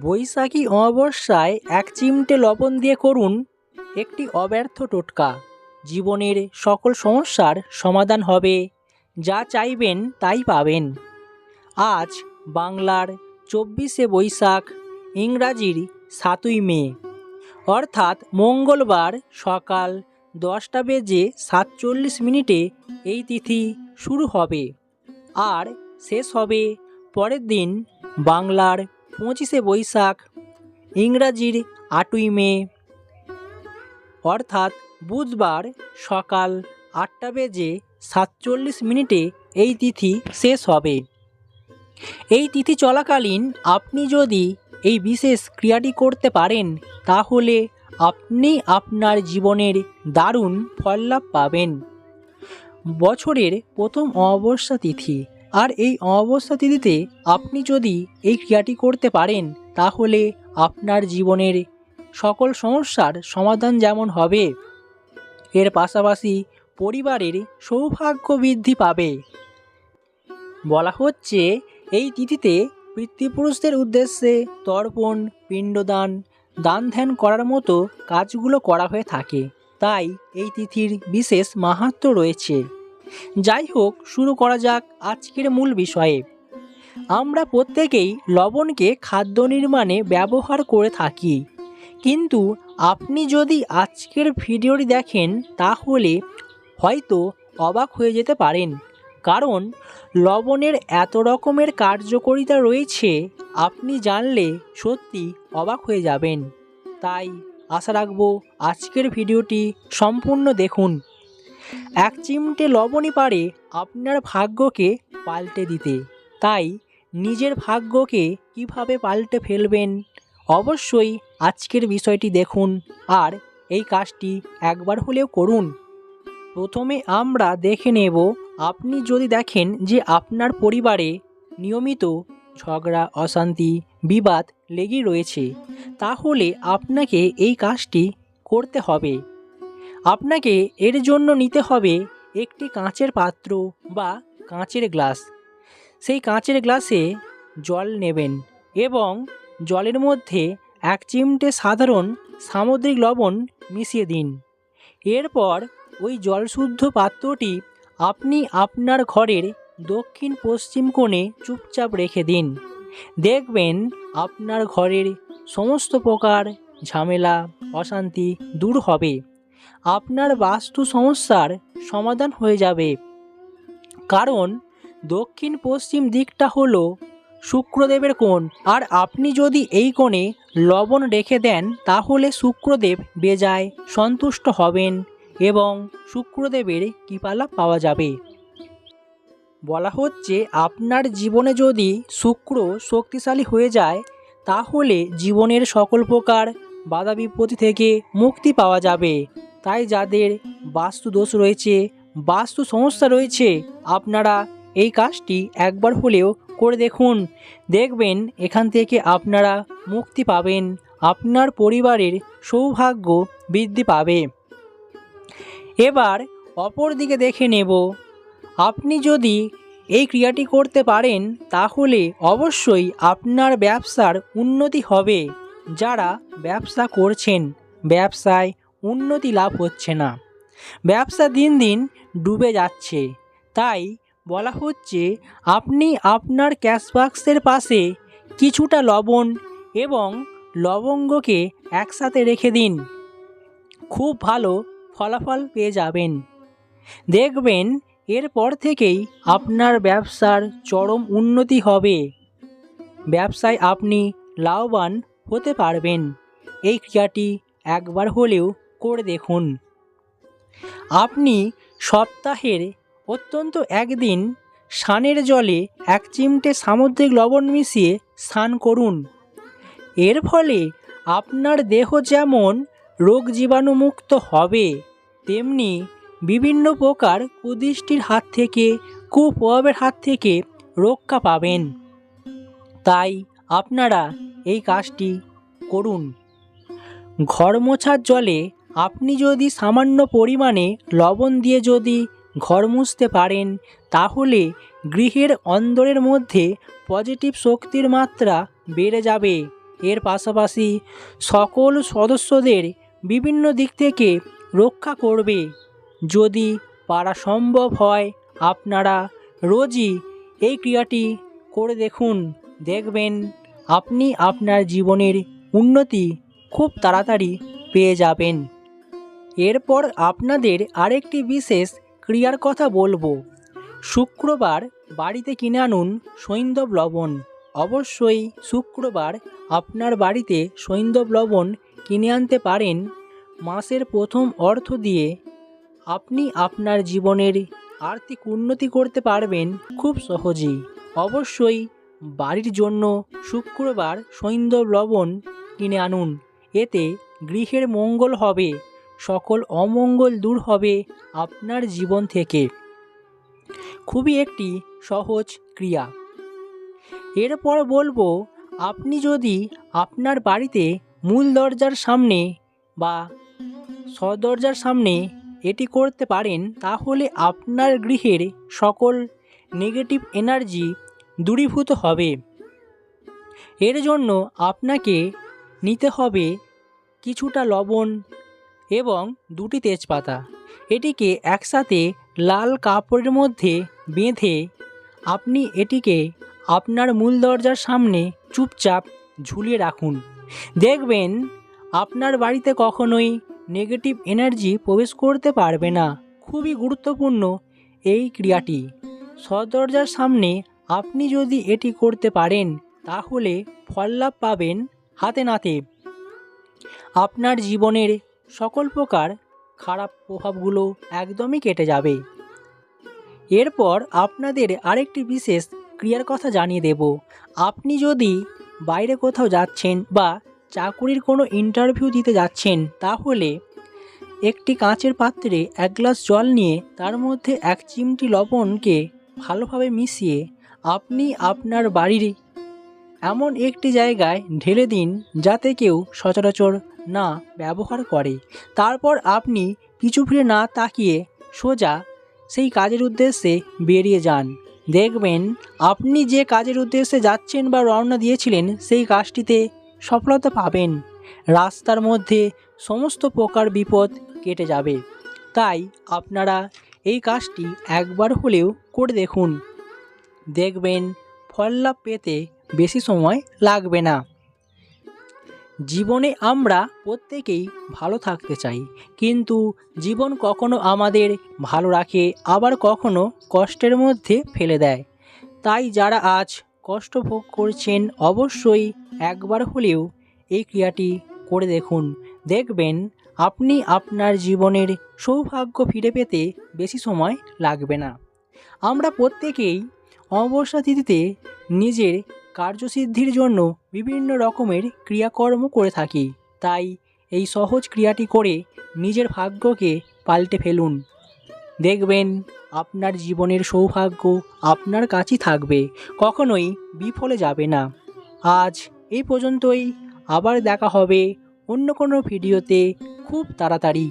বৈশাখী অমাবস্যায় এক চিমটে লবণ দিয়ে করুন একটি অব্যর্থ টোটকা। জীবনের সকল সমস্যার সমাধান হবে, যা চাইবেন তাই পাবেন। আজ বাংলার চব্বিশে বৈশাখ, ইংরাজির সাতই মে। অর্থাৎ মঙ্গলবার সকাল দশটা বেজে সাতচল্লিশ মিনিটে এই তিথি শুরু হবে। আর শেষ হবে পরের দিন বাংলার পঁচিশে বৈশাখ, ইংরাজির আটই মে। অর্থাৎ বুধবার সকাল আটটা বেজে সাতচল্লিশ মিনিটে এই তিথি শেষ হবে। এই তিথি চলাকালীন আপনি যদি এই বিশেষ ক্রিয়াটি করতে পারেন, তাহলে আপনি আপনার জীবনের দারুণ ফললাভ পাবেন। বছরের প্রথম অমাবস্যা তিথি আর এই অমাবস্যা তিথিতে আপনি যদি এই ক্রিয়াটি করতে পারেন, তাহলে আপনার জীবনের সকল সমস্যার সমাধান যেমন হবে, এর পাশাপাশি পরিবারের সৌভাগ্য বৃদ্ধি পাবে। বলা হচ্ছে, এই তিথিতে পিতৃপুরুষদের উদ্দেশ্যে তর্পণ, পিণ্ডদান দান ধ্যান করার মতো কাজগুলো করা হয়ে থাকে। তাই এই তিথির বিশেষ মাহাত্ম্য রয়েছে। যাই হোক, শুরু করা যাক আজকের মূল বিষয়ে। আমরা প্রত্যেকেই লবণকে খাদ্য নির্মাণে ব্যবহার করে থাকি। কিন্তু আপনি যদি আজকের ভিডিওটি দেখেন, তাহলে হয়তো অবাক হয়ে যেতে পারেন। কারণ লবণের এত রকমের কার্যকারিতা রয়েছে, আপনি জানলে সত্যি অবাক হয়ে যাবেন। তাই আশা রাখব আজকের ভিডিওটি সম্পূর্ণ দেখুন। এক চিমটে লবণই পারে আপনার ভাগ্যকে পাল্টে দিতে। তাই নিজের ভাগ্যকে কীভাবে পাল্টে ফেলবেন? অবশ্যই আজকের বিষয়টি দেখুন আর এই কাজটি একবার হলেও করুন। প্রথমে আমরা দেখে নেব, আপনি যদি দেখেন যে আপনার পরিবারে নিয়মিত ঝগড়া, অশান্তি, বিবাদ লেগেই রয়েছে, তাহলে আপনাকে এই কাজটি করতে হবে। আপনাকে এর জন্য নিতে হবে একটি কাঁচের পাত্র বা কাঁচের গ্লাস। সেই কাঁচের গ্লাসে জল নেবেন এবং জলের মধ্যে এক চিমটে সাধারণ সামুদ্রিক লবণ মিশিয়ে দিন। এরপর ওই জলশুদ্ধ পাত্রটি আপনি আপনার ঘরের দক্ষিণ পশ্চিম কোণে চুপচাপ রেখে দিন। দেখবেন আপনার ঘরের সমস্ত প্রকার ঝামেলা, অশান্তি দূর হবে। আপনার বাস্তু সমস্যার সমাধান হয়ে যাবে। কারণ দক্ষিণ পশ্চিম দিকটা হলো শুক্রদেবের কোণ। আর আপনি যদি এই কোণে লবণ রেখে দেন, তাহলে শুক্রদেব বেজায় সন্তুষ্ট হবেন এবং শুক্রদেবের কৃপালা পাওয়া যাবে। বলা হচ্ছে, আপনার জীবনে যদি শুক্র শক্তিশালী হয়ে যায়, তাহলে জীবনের সকল প্রকার বাধা বিপত্তি থেকে মুক্তি পাওয়া যাবে। তাই যাদের বাস্তু দোষ রয়েছে বাস্তু সমস্যা রয়েছে, আপনারা এই কাজটি একবার হলেও করে দেখুন। দেখবেন এখান থেকে আপনারা মুক্তি পাবেন, আপনার পরিবারের সৌভাগ্য বৃদ্ধি পাবে। এবার অপর দিকে দেখে নেব। আপনি যদি এই ক্রিয়াটি করতে পারেন, তাহলে অবশ্যই আপনার ব্যবসার উন্নতি হবে। যারা ব্যবসা করছেন, ব্যবসায় উন্নতি লাভ হচ্ছে না। ব্যবসা দিন দিন ডুবে যাচ্ছে। তাই বলা হচ্ছে, আপনি আপনার ক্যাশ বাক্সের পাশে কিছুটা লবণ এবং লবঙ্গকে একসাথে রেখে দিন। খুব ভালো ফলাফল পেয়ে যাবেন। দেখবেন, এরপর থেকেই আপনার ব্যবসার চরম উন্নতি হবে। ব্যবসায় আপনি লাভবান হতে পারবেন। এই ক্রিয়াটি একবার হলেও করে দেখুন। আপনি সপ্তাহের অত্যন্ত একদিন স্নানের জলে এক চিমটে সামুদ্রিক লবণ মিশিয়ে স্নান করুন। এর ফলে আপনার দেহ যেমন রোগ জীবাণুমুক্ত হবে, তেমনি বিভিন্ন প্রকার কুদৃষ্টির হাত থেকে, কুপ্রভাবের হাত থেকে রক্ষা পাবেন। তাই আপনারা এই কাজটি করুন। ঘর মোছার জলে আপনি যদি সামান্য পরিমাণে লবণ দিয়ে যদি ঘর মুছতে পারেন, তাহলে গৃহের অন্দরের মধ্যে পজিটিভ শক্তির মাত্রা বেড়ে যাবে। এর পাশাপাশি সকল সদস্যদের বিভিন্ন দিক থেকে রক্ষা করবে। যদি পারা সম্ভব হয়, আপনারা রোজই এই ক্রিয়াটি করে দেখুন, দেখবেন আপনি আপনার জীবনের উন্নতি খুব তাড়াতাড়ি পেয়ে যাবেন। এরপর আপনাদের আরেকটি বিশেষ ক্রিয়ার কথা বলব। শুক্রবার বাড়িতে কিনে আনুন সৈন্দব লবণ। অবশ্যই শুক্রবার আপনার বাড়িতে সৈন্দব লবণ কিনে আনতে পারেন। মাসের প্রথম অর্থ দিয়ে আপনি আপনার জীবনের আর্থিক উন্নতি করতে পারবেন খুব সহজেই। অবশ্যই বাড়ির জন্য শুক্রবার সৈন্দব লবণ কিনে আনুন। এতে গৃহের মঙ্গল হবে। সকল অমঙ্গল দূর হবে আপনার জীবন থেকে। খুবই একটি সহজ ক্রিয়া। এরপর বলব, আপনি যদি আপনার বাড়িতে মূল দরজার সামনে বা সদরজার সামনে এটি করতে পারেন, তাহলে আপনার গৃহের সকল নেগেটিভ এনার্জি দূরীভূত হবে। এর জন্য আপনাকে নিতে হবে কিছুটা লবণ এবং দুটি তেজপাতা। এটিকে একসাথে লাল কাপড়ের মধ্যে বেঁধে আপনি এটিকে আপনার মূল দরজার সামনে চুপচাপ ঝুলিয়ে রাখুন। দেখবেন আপনার বাড়িতে কখনোই নেগেটিভ এনার্জি প্রবেশ করতে পারবে না। খুবই গুরুত্বপূর্ণ এই ক্রিয়াটি। সদরজার সামনে আপনি যদি এটি করতে পারেন, তাহলে ফল লাভ পাবেন হাতে নাতে। আপনার জীবনের সকল প্রকার খারাপ প্রভাবগুলো একদমই কেটে যাবে। এরপর আপনাদের আরেকটি বিশেষ ক্রিয়ার কথা জানিয়ে দেব। আপনি যদি বাইরে কোথাও যাচ্ছেন বা চাকুরির কোনো ইন্টারভিউ দিতে যাচ্ছেন, তাহলে একটি কাঁচের পাত্রে এক গ্লাস জল নিয়ে তার মধ্যে এক চিমটি লবণকে ভালোভাবে মিশিয়ে আপনি আপনার বাড়ির এমন একটি জায়গায় ঢেলে দিন যাতে কেউ সচরাচর না, ব্যবহার করে। তারপর আপনি পিছু ফিরে না তাকিয়ে সোজা সেই কাজের উদ্দেশ্যে বেরিয়ে যান। দেখবেন আপনি যে কাজের উদ্দেশ্যে যাচ্ছেন বা রওনা দিয়েছিলেন, সেই কাজটিতে সফলতা পাবেন। রাস্তার মধ্যে সমস্ত প্রকার বিপদ কেটে যাবে। তাই আপনারা এই কাজটি একবার হলেও করে দেখুন। দেখবেন ফল লাভ পেতে বেশি সময় লাগবে না। জীবনে আমরা প্রত্যেকেই ভালো থাকতে চাই। কিন্তু জীবন কখনো আমাদের ভালো রাখে, আবার কখনো কষ্টের মধ্যে ফেলে দেয়। তাই যারা আজ কষ্ট ভোগ করছেন, অবশ্যই একবার হলেও এই ক্রিয়াটি করে দেখুন। দেখবেন আপনি আপনার জীবনের সৌভাগ্য ফিরে পেতে বেশি সময় লাগবে না। আমরা প্রত্যেকেই অমাবস্যা তিথিতে নিজের কার্যসিদ্ধির জন্য বিভিন্ন রকমের ক্রিয়াকর্ম করে থাকি। তাই এই সহজ ক্রিয়াটি করে নিজের ভাগ্যকে পাল্টে ফেলুন। দেখবেন আপনার জীবনের সৌভাগ্য আপনার কাছেই থাকবে, কখনোই বিফলে যাবে না। আজ এই পর্যন্তই, আবার দেখা হবে অন্য কোনো ভিডিওতে খুব তাড়াতাড়ি।